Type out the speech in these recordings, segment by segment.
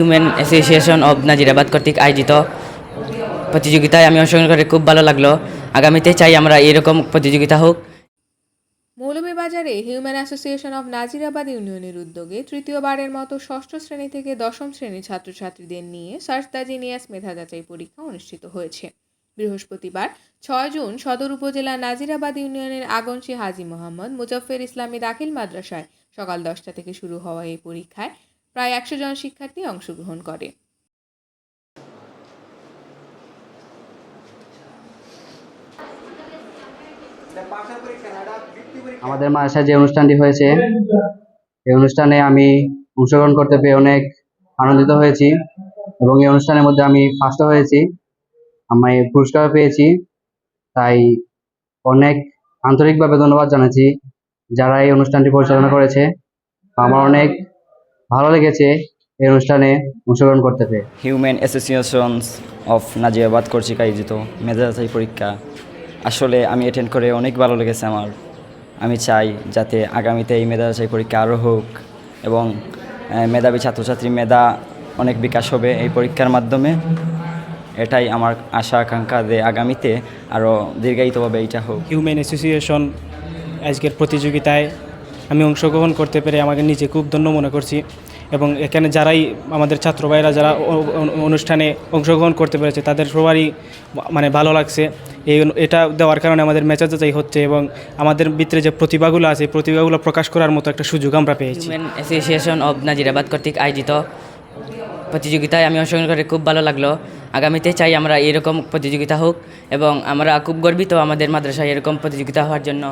Human association of Nazirabad কর্তৃক আয়োজিত প্রতিযোগিতায় আমি অংশগ্রহণ করে খুব ভালো লাগল। আগামীতে চাই আমরা এরকম প্রতিযোগিতা হোক। মৌলভীবাজারে হিউম্যান অ্যাসোসিয়েশন অব নাজিরাবাদ ইউনিয়নের উদ্যোগে তৃতীয়বারের মতো ষষ্ঠ শ্রেণি থেকে দশম শ্রেণির ছাত্রছাত্রীদের নিয়ে সার্চ দ্য জিনিয়াস মেধা যাচাই পরীক্ষা অনুষ্ঠিত হয়েছে। বৃহস্পতিবার, ছয় জুন, সদর উপজেলা নাজিরাবাদ ইউনিয়নের আগনশী হাজি মোহাম্মদ মুজফ্ফর ইসলামী দাখিল মাদ্রাসায় সকাল দশটা থেকে শুরু হওয়া এই পরীক্ষায় প্রায় একশো জন শিক্ষার্থী অংশগ্রহণ করে। আমাদের মাদ্রাসায় যে অনুষ্ঠানটি হয়েছে, এই অনুষ্ঠানে আমি অংশগ্রহণ করতে পেরে অনেক আনন্দিত হয়েছি এবং এই অনুষ্ঠানের মধ্যে আমি ফার্স্ট হয়েছি। আমি পুরস্কার পেয়েছি। তাই অনেক আন্তরিকভাবে ধন্যবাদ জানাচ্ছি যারা এই অনুষ্ঠানটি পরিচালনা করেছে। আমার অনেক ভালো লেগেছে এই অনুষ্ঠানে অংশগ্রহণ করতে পেরে। হিউম্যান অ্যাসোসিয়েশনস অফ নাজিয়াবাদ কর্তৃক আয়োজিত মেধাজাচাই পরীক্ষা। আসলে আমি অ্যাটেন্ড করে অনেক ভালো লেগেছে আমার। আমি চাই যাতে আগামীতে এই মেধাজাচাই পরীক্ষা আরও হোক এবং মেধাবী ছাত্রছাত্রীর মেধা অনেক বিকাশ হবে এই পরীক্ষার মাধ্যমে। এটাই আমার আশা আকাঙ্ক্ষা যে আগামীতে আরও দীর্ঘায়িতভাবে এইটা হোক। হিউম্যান অ্যাসোসিয়েশন আজকের প্রতিযোগিতায় আমি অংশগ্রহণ করতে পেরে আমাকে নিজে খুব ধন্য মনে করছি। এবং এখানে যারাই আমাদের ছাত্র ভাইরা যারা অনুষ্ঠানে অংশগ্রহণ করতে পেরেছে, তাদের সবারই মানে ভালো লাগছে। এই এটা দেওয়ার কারণে আমাদের মেচা যাচাই হচ্ছে এবং আমাদের ভিতরে যে প্রতিভাগুলো আছে প্রতিভাগুলো প্রকাশ করার মতো একটা সুযোগ আমরা পেয়েছি। অ্যাসোসিয়েশন অব নাজিরাবাদ কর্তৃক আয়োজিত প্রতিযোগিতায় আমি অংশগ্রহণ করে খুব ভালো লাগল। আগামীতে চাই আমরা এরকম প্রতিযোগিতা হোক এবং আমরা খুব গর্বিত আমাদের মাদ্রাসায় এরকম প্রতিযোগিতা হওয়ার জন্য।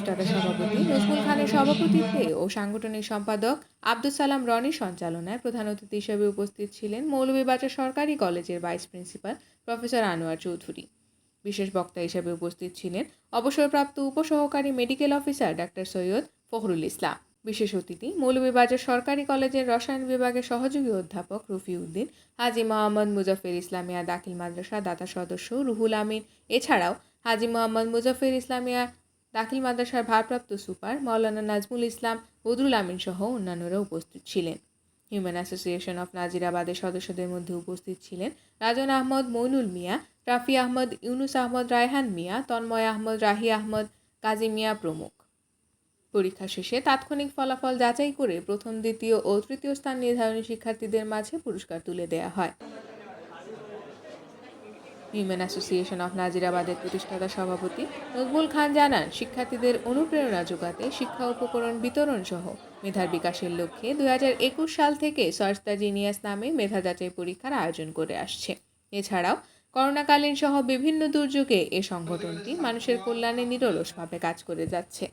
প্রতিষ্ঠাতা সভাপতি। নজমুল খানের সভাপতিত্বে ও সাংগঠনিক সম্পাদক আব্দুল সালাম রনির সঞ্চালনায় প্রধান অতিথি হিসেবে উপস্থিত ছিলেন মৌলভীবাজার সরকারি কলেজের vice principal professor Anwar Chowdhury. বিশেষ বক্তা হিসেবে উপস্থিত ছিলেন অবসরপ্রাপ্ত উপসহকারী medical officer doctor Syed Fakhrul Islam. বিশেষ অতিথি মৌলভীবাজার সরকারি কলেজের রসায়ন বিভাগের সহযোগী অধ্যাপক রফিউদ্দিন, হাজি মোহাম্মদ মুজাফের ইসলামিয়া দাখিল মাদ্রাসা দাতা সদস্য রুহুল আমিন। এছাড়াও হাজি মোহাম্মদ মুজাফের ইসলামিয়া দাখিল মাদ্রাসার ভারপ্রাপ্ত সুপার মাওলানা নাজমুল ইসলাম বদরুল আমিন সহ অন্যান্যরা উপস্থিত ছিলেন। হিউম্যান অ্যাসোসিয়েশন অফ নাজিরাবাদের সদস্যদের মধ্যে উপস্থিত ছিলেন রাজন আহমদ মইনুল মিয়া, রাফি আহমদ, ইউনুস আহমদ, রায়হান মিয়া, তন্ময় আহমদ, রাহি আহমদ, কাজী মিয়া প্রমুখ। পরীক্ষা শেষে তাৎক্ষণিক ফলাফল যাচাই করে প্রথম, দ্বিতীয় ও তৃতীয় স্থান নির্ধারণী শিক্ষার্থীদের মাঝে পুরস্কার তুলে দেওয়া হয়। হিউম্যান অ্যাসোসিয়েশন অফ নাজিরাবাদের প্রতিষ্ঠাতা সভাপতি নজমুল খান জানান, শিক্ষার্থীদের অনুপ্রেরণা যোগাতে শিক্ষা উপকরণ বিতরণ সহ মেধার বিকাশের লক্ষ্যে দুই সাল থেকে দ্য জিনিয়াস নামে মেধা যাচাই পরীক্ষার আয়োজন করে আসছে। এছাড়াও, করোনাকালীন সহ বিভিন্ন দুর্যোগে এ সংগঠনটি মানুষের কল্যাণে নিরলসভাবে কাজ করে যাচ্ছে।